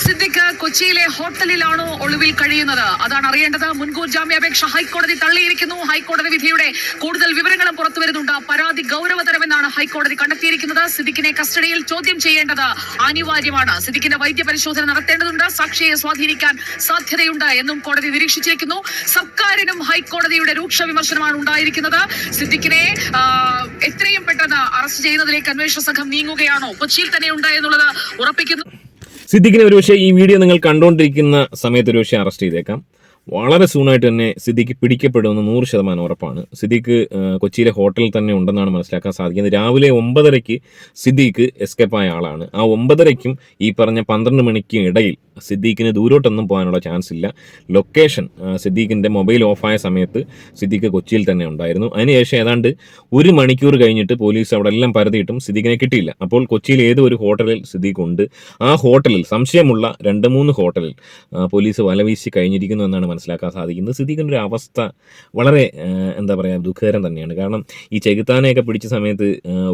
സിദ്ദിഖ് കൊച്ചിയിലെ ഹോട്ടലിലാണോ ഒളിവിൽ കഴിയുന്നത്? അതാണ് അറിയേണ്ടത്. മുൻകൂർ ജാമ്യാപേക്ഷ ഹൈക്കോടതി തള്ളിയിരിക്കുന്നു. ഹൈക്കോടതി വിധിയുടെ കൂടുതൽ വിവരങ്ങളും പുറത്തുവരുന്നുണ്ട് പരാതി ഗൗരവതരമെന്നാണ് ഹൈക്കോടതി കണ്ടെത്തിയിരിക്കുന്നത്. സിദ്ദിഖിനെ കസ്റ്റഡിയിൽ ചോദ്യം ചെയ്യേണ്ടത് അനിവാര്യമാണ്. സിദ്ദിഖിന്റെ വൈദ്യ പരിശോധന നടത്തേണ്ടതുണ്ട്. സാക്ഷിയെ സ്വാധീനിക്കാൻ സാധ്യതയുണ്ട് എന്നും കോടതി നിരീക്ഷിച്ചിരിക്കുന്നു. സർക്കാരിനും ഹൈക്കോടതിയുടെ രൂക്ഷ വിമർശനമാണ് ഉണ്ടായിരിക്കുന്നത്. സിദ്ദിഖിനെ എത്രയും പെട്ടെന്ന് അറസ്റ്റ് ചെയ്യുന്നതിലേക്ക് അന്വേഷണ സംഘം നീങ്ങുകയാണോ? കൊച്ചിയിൽ തന്നെ ഉണ്ട് എന്നുള്ളത് ഉറപ്പിക്കുന്നു. സിദ്ദിഖിനെ ഒരുപക്ഷെ ഈ വീഡിയോ നിങ്ങൾ കണ്ടുകൊണ്ടിരിക്കുന്ന സമയത്ത് ഒരുപക്ഷെ അറസ്റ്റ് ചെയ്തേക്കാം. വളരെ സൂണായിട്ട് തന്നെ സിദ്ദിഖ് പിടിക്കപ്പെടുമെന്ന് നൂറ് ശതമാനം ഉറപ്പാണ്. സിദ്ദിഖ് കൊച്ചിയിലെ ഹോട്ടലിൽ തന്നെ ഉണ്ടെന്നാണ് മനസ്സിലാക്കാൻ സാധിക്കുന്നത്. രാവിലെ ഒമ്പതരയ്ക്ക് സിദ്ദിഖ് എസ്കേപ്പ് ആയ ആളാണ്. ആ ഒമ്പതരയ്ക്കും ഈ പറഞ്ഞ പന്ത്രണ്ട് മണിക്കും ഇടയിൽ സിദ്ദീഖിന് ദൂരോട്ടൊന്നും പോകാനുള്ള ചാൻസ് ഇല്ല. ലൊക്കേഷൻ സിദ്ദീഖിന്റെ മൊബൈൽ ഓഫായ സമയത്ത് സിദ്ദീഖ് കൊച്ചിയിൽ തന്നെ ഉണ്ടായിരുന്നു. അതിനുശേഷം ഏതാണ്ട് ഒരു മണിക്കൂർ കഴിഞ്ഞിട്ട് പോലീസ് അവിടെ എല്ലാം പരതിയിട്ടും സിദ്ദീഖിനെ കിട്ടിയില്ല. അപ്പോൾ കൊച്ചിയിൽ ഏതൊരു ഹോട്ടലിൽ സിദ്ദീഖ് ഉണ്ട് ആ ഹോട്ടലിൽ സംശയമുള്ള രണ്ട് മൂന്ന് ഹോട്ടലിൽ പോലീസ് വലവീശി കഴിഞ്ഞിരിക്കുന്നു എന്നാണ് മനസ്സിലാക്കാൻ സാധിക്കുന്നത് സിദ്ദീഖിന്റെ ഒരു അവസ്ഥ വളരെ എന്താ പറയുക ദുഃഖകരം തന്നെയാണ്. കാരണം ഈ ചെകുത്താനെയൊക്കെ പിടിച്ച സമയത്ത്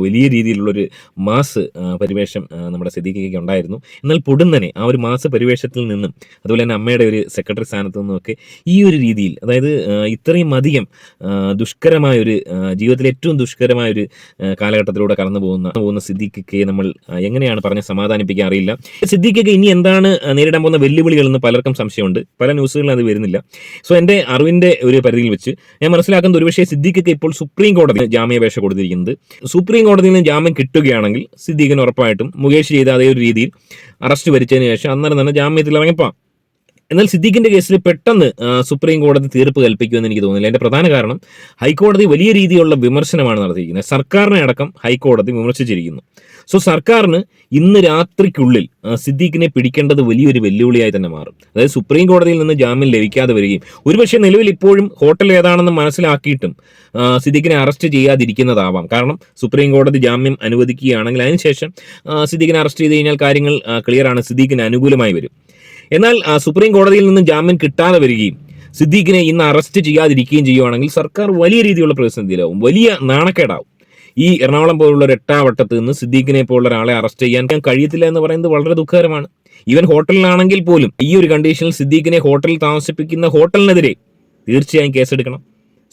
വലിയ രീതിയിലുള്ളൊരു മാസ് പരിവേഷം നമ്മുടെ സിദ്ദീഖിക്ക് ഉണ്ടായിരുന്നു. എന്നാൽ പൊടുന്നനെ ആ ഒരു മാസ് പരിവേഷത്തിൽ നിന്നും അതുപോലെ തന്നെ അമ്മയുടെ ഒരു സെക്രട്ടറി സ്ഥാനത്ത് നിന്നുമൊക്കെ ഈ ഒരു രീതിയിൽ അതായത് ഇത്രയും അധികം ദുഷ്കരമായൊരു ജീവിതത്തിലെ ഏറ്റവും ദുഷ്കരമായൊരു കാലഘട്ടത്തിലൂടെ കടന്നു പോകുന്ന പോകുന്ന സിദ്ദീഖിക്ക് നമ്മൾ എങ്ങനെയാണ് പറഞ്ഞ് സമാധാനിപ്പിക്കാൻ അറിയില്ല. സിദ്ദീഖിക്ക് ഇനി എന്താണ് നേരിടാൻ പോകുന്ന വെല്ലുവിളികൾ എന്ന് പലർക്കും സംശയമുണ്ട്. പല ന്യൂസുകളിലും അത് വരുന്നില്ല. സോ എന്റെ അറിവിന്റെ ഒരു പരിധിയിൽ വെച്ച് ഞാൻ മനസ്സിലാക്കുന്നത് ഒരുപക്ഷേ സിദ്ദീഖൊക്കെ ഇപ്പോൾ സുപ്രീം കോടതി ജാമ്യാപേക്ഷ കൊടുത്തിരിക്കുന്നത്. സുപ്രീം കോടതിയിൽ നിന്ന് ജാമ്യം കിട്ടുകയാണെങ്കിൽ സിദ്ദീഖിന് ഉറപ്പായിട്ടും മുകേഷ് ചെയ്ത അതേ ഒരു രീതിയിൽ അറസ്റ്റ് വരിച്ചതിന് ശേഷം അന്നേരം തന്നെ ജാമ്യത്തിൽ ഇറങ്ങിപ്പോവാം. എന്നാൽ സിദ്ദീഖിന്റെ കേസിൽ പെട്ടെന്ന് സുപ്രീം കോടതി തീർപ്പ് കൽപ്പിക്കുമെന്ന് എനിക്ക് തോന്നുന്നില്ല. അതിന്റെ പ്രധാന കാരണം ഹൈക്കോടതി വലിയ രീതിയിലുള്ള വിമർശനമാണ് നടത്തിയിരിക്കുന്നത്. സർക്കാരിനെ അടക്കം ഹൈക്കോടതി വിമർശിച്ചിരിക്കുന്നു. സോ സർക്കാരിന് ഇന്ന് രാത്രിക്കുള്ളിൽ സിദ്ദീഖിനെ പിടിക്കേണ്ടത് വലിയൊരു വെല്ലുവിളിയായി തന്നെ മാറും. അതായത് സുപ്രീം കോടതിയിൽ നിന്ന് ജാമ്യം ലഭിക്കാതെ വരികയും ഒരുപക്ഷെ നിലവിൽ ഇപ്പോഴും ഹോട്ടൽ ഏതാണെന്ന് മനസ്സിലാക്കിയിട്ടും സിദ്ദീഖിനെ അറസ്റ്റ് ചെയ്യാതിരിക്കുന്നതാവാം. കാരണം സുപ്രീം കോടതി ജാമ്യം അനുവദിക്കുകയാണെങ്കിൽ അതിനുശേഷം സിദ്ദീഖിനെ അറസ്റ്റ് ചെയ്ത് കഴിഞ്ഞാൽ കാര്യങ്ങൾ ക്ലിയർ ആണ്. സിദ്ദീഖിന് അനുകൂലമായി വരും. എന്നാൽ സുപ്രീം കോടതിയിൽ നിന്നും ജാമ്യം കിട്ടാതെ വരികയും സിദ്ദീഖിനെ ഇന്ന് അറസ്റ്റ് ചെയ്യാതിരിക്കുകയും ചെയ്യുവാണെങ്കിൽ സർക്കാർ വലിയ രീതിയിലുള്ള പ്രതിസന്ധിയിലാവും വലിയ നാണക്കേടാവും. ഈ എറണാകുളം പോലുള്ള ഒരു എട്ടാവട്ടത്ത് നിന്ന് സിദ്ദീഖിനെ പോലുള്ള ഒരാളെ അറസ്റ്റ് ചെയ്യാൻ കഴിയത്തില്ല എന്ന് പറയുന്നത് വളരെ ദുഃഖകരമാണ്. ഇവൻ ഹോട്ടലിലാണെങ്കിൽ പോലും ഈ ഒരു കണ്ടീഷനിൽ സിദ്ദീഖിനെ ഹോട്ടലിൽ താമസിപ്പിക്കുന്ന ഹോട്ടലിനെതിരെ തീർച്ചയായും കേസെടുക്കണം.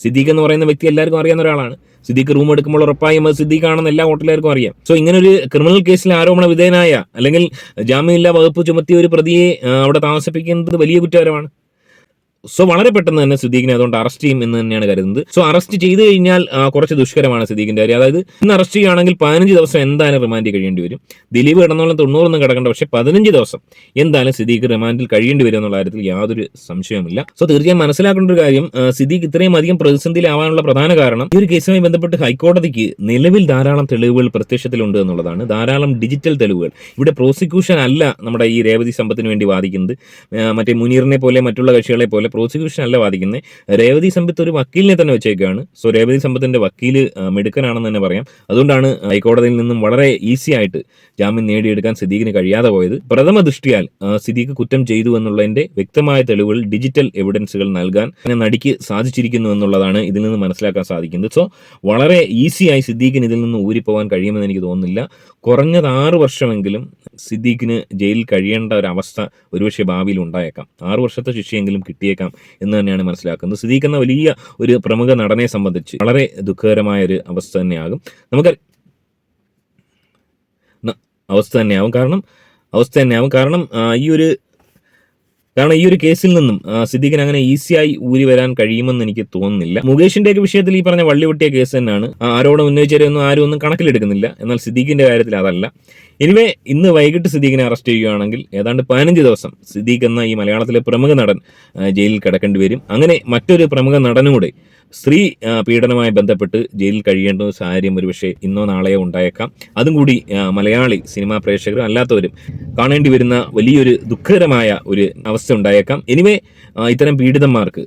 സിദ്ദീഖ് എന്ന് പറയുന്ന വ്യക്തി എല്ലാവർക്കും അറിയാവുന്ന ഒരാളാണ്. സിദ്ദീഖ് റൂം എടുക്കുമ്പോൾ ഉറപ്പായും അത് സിദ്ദീഖ് ആണെന്ന് എല്ലാ ഹോട്ടലുകാർക്കും അറിയാം. സോ ഇങ്ങനെ ഒരു ക്രിമിനൽ കേസിൽ ആരോപണ വിധേയനായ അല്ലെങ്കിൽ ജാമ്യമില്ലാ വകുപ്പ് ചുമത്തിയ ഒരു പ്രതിയെ അവിടെ താമസിപ്പിക്കുന്നത് വലിയ കുറ്റകരമാണ്. സോ വളരെ പെട്ടെന്ന് തന്നെ സിദ്ദീഖിനെ അതുകൊണ്ട് അറസ്റ്റ് ചെയ്യും എന്ന് തന്നെയാണ് കരുതുന്നത്. സോ അറസ്റ്റ് ചെയ്ത് കഴിഞ്ഞാൽ കുറച്ച് ദുഷ്കരമാണ് സിദ്ദീഖിന്റെ കാര്യം. അതായത് ഇന്ന് അറസ്റ്റ് ചെയ്യുകയാണെങ്കിൽ പതിനഞ്ച് ദിവസം എന്തായാലും റിമാൻഡിൽ കഴിയേണ്ടി വരും. ദിലീപ് കിടന്നോളം തൊണ്ണൂറൊന്നും കിടക്കേണ്ട പക്ഷേ പതിനഞ്ച് ദിവസം എന്തായാലും സിദ്ദീഖ് റിമാൻഡിൽ കഴിയേണ്ടി വരും എന്നുള്ള കാര്യത്തിൽ യാതൊരു സംശയവുമില്ല. സോ തീർച്ചയായും മനസ്സിലാക്കേണ്ട ഒരു കാര്യം സിദ്ദീഖ് ഇത്രയും അധികം പ്രതിസന്ധിയിലാവാനുള്ള പ്രധാന കാരണം ഈ ഒരു കേസുമായി ബന്ധപ്പെട്ട് ഹൈക്കോടതിക്ക് നിലവിൽ ധാരാളം തെളിവുകൾ പ്രത്യക്ഷത്തിലുണ്ട് എന്നുള്ളതാണ്. ധാരാളം ഡിജിറ്റൽ തെളിവുകൾ. ഇവിടെ പ്രോസിക്യൂഷൻ അല്ല നമ്മുടെ ഈ രേവതി സമ്പത്തിന് വേണ്ടി വാദിക്കുന്നത്. മറ്റേ മുനീറിനെ പോലെ മറ്റുള്ള കക്ഷികളെ പോലെ പ്രോസിക്യൂഷൻ അല്ല വാദിക്കുന്നത് രേവതി സമ്പത്ത് ഒരു വക്കീലിനെ തന്നെ വെച്ചേക്കാണ്. സോ രേവതി സമ്പത്തിന്റെ വക്കീൽ ആ, മിടുക്കനാണെന്ന് തന്നെ പറയാം. അതുകൊണ്ടാണ് ഹൈക്കോടതിയിൽ നിന്നും വളരെ ഈസി ആയിട്ട് ജാമ്യം നേടിയെടുക്കാൻ സിദ്ദീഖിന് കഴിയാതെ പോയത്. പ്രഥമ ദൃഷ്ടിയാൽ സിദ്ദീഖ് കുറ്റം ചെയ്തു എന്നുള്ളതിന്റെ വ്യക്തമായ തെളിവുകൾ ഡിജിറ്റൽ എവിഡൻസുകൾ നൽകാൻ നടിക്ക് സാധിച്ചിരിക്കുന്നു എന്നുള്ളതാണ് ഇതിൽ നിന്ന് മനസ്സിലാക്കാൻ സാധിക്കുന്നത്. സോ വളരെ ഈസിയായി സിദ്ദീഖിന് ഇതിൽ നിന്ന് ഊരിപ്പോവാൻ കഴിയുമെന്ന് എനിക്ക് തോന്നുന്നില്ല. കുറഞ്ഞത് ആറ് വർഷമെങ്കിലും സിദ്ദീഖിന് ജയിലിൽ കഴിയേണ്ട ഒരു അവസ്ഥ ഒരുപക്ഷെ ഭാവിയിൽ ഉണ്ടായേക്കാം. ആറു വർഷത്തെ ശിക്ഷയെങ്കിലും കിട്ടിയേക്കാം എന്ന് തന്നെയാണ് മനസ്സിലാക്കുന്നത്. സിദ്ദീഖ് എന്ന വലിയ ഒരു പ്രമുഖ നടനെ സംബന്ധിച്ച് വളരെ ദുഃഖകരമായ ഒരു അവസ്ഥ തന്നെയാകും. നമുക്ക് അവസ്ഥ തന്നെയാവും. കാരണം അവസ്ഥ തന്നെയാവും. കാരണം ഈ ഒരു കാരണം ഈ ഒരു കേസിൽ നിന്നും സിദ്ദീഖിന് അങ്ങനെ ഈസിയായി ഊരി വരാൻ കഴിയുമെന്ന് എനിക്ക് തോന്നുന്നില്ല. മുകേഷിന്റെ ഒക്കെ വിഷയത്തിൽ ഈ പറഞ്ഞ വള്ളിവെട്ടിയ കേസ് തന്നെയാണ്. ആരോടും ഉന്നയിച്ചവരെയൊന്നും ആരും ഒന്നും കണക്കിലെടുക്കുന്നില്ല. എന്നാൽ സിദ്ദീഖിന്റെ കാര്യത്തിൽ അതല്ല. എനിവേ ഇന്ന് വൈകിട്ട് സിദ്ദീഖിനെ അറസ്റ്റ് ചെയ്യുകയാണെങ്കിൽ ഏതാണ്ട് പതിനഞ്ച് ദിവസം സിദ്ദീഖ് എന്ന ഈ മലയാളത്തിലെ പ്രമുഖ നടൻ ജയിലിൽ കിടക്കേണ്ടി വരും. അങ്ങനെ മറ്റൊരു പ്രമുഖ നടനൂടെ സ്ത്രീ പീഡനവുമായി ബന്ധപ്പെട്ട് ജയിലിൽ കഴിയേണ്ട ഒരു സാഹചര്യം ഒരുപക്ഷെ ഇന്നോ നാളെയോ ഉണ്ടായേക്കാം. അതും കൂടി മലയാളി സിനിമാ പ്രേക്ഷകരും അല്ലാത്തവരും കാണേണ്ടി വരുന്ന വലിയൊരു ദുഃഖകരമായ ഒരു അവസ്ഥ ഉണ്ടായേക്കാം. എനിവേ ഇത്തരം പീഡിതന്മാർക്ക്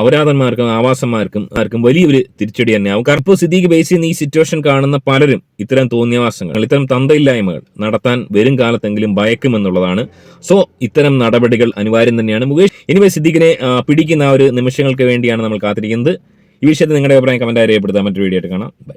അപരാധന്മാർക്കും ആവാസന്മാർക്കും ആർക്കും വലിയൊരു തിരിച്ചടി തന്നെയാവും. കാരണം ഇപ്പോൾ സിദ്ദീഖ് ബേസ് ചെയ്യുന്ന ഈ സിറ്റുവേഷൻ കാണുന്ന പലരും ഇത്തരം തോന്നിയവാസങ്ങൾ ഇത്തരം തന്തയില്ലായ്മകൾ നടത്താൻ വരും കാലത്തെങ്കിലും ഭയക്കുമെന്നുള്ളതാണ്. സോ ഇത്തരം നടപടികൾ അനിവാര്യം തന്നെയാണ്. മുകേഷ് എനിവേ സിദ്ദീഖിനെ പിടിക്കുന്ന ആ ഒരു നിമിഷങ്ങൾക്ക് വേണ്ടിയാണ് നമ്മൾ കാത്തിരിക്കുന്നത്. ഈ വിഷയത്തിൽ നിങ്ങളുടെ അഭിപ്രായം കമന്റായി രേഖപ്പെടുത്താൻ മറ്റൊരു വീഡിയോ ആയിട്ട് കാണാം. ബൈ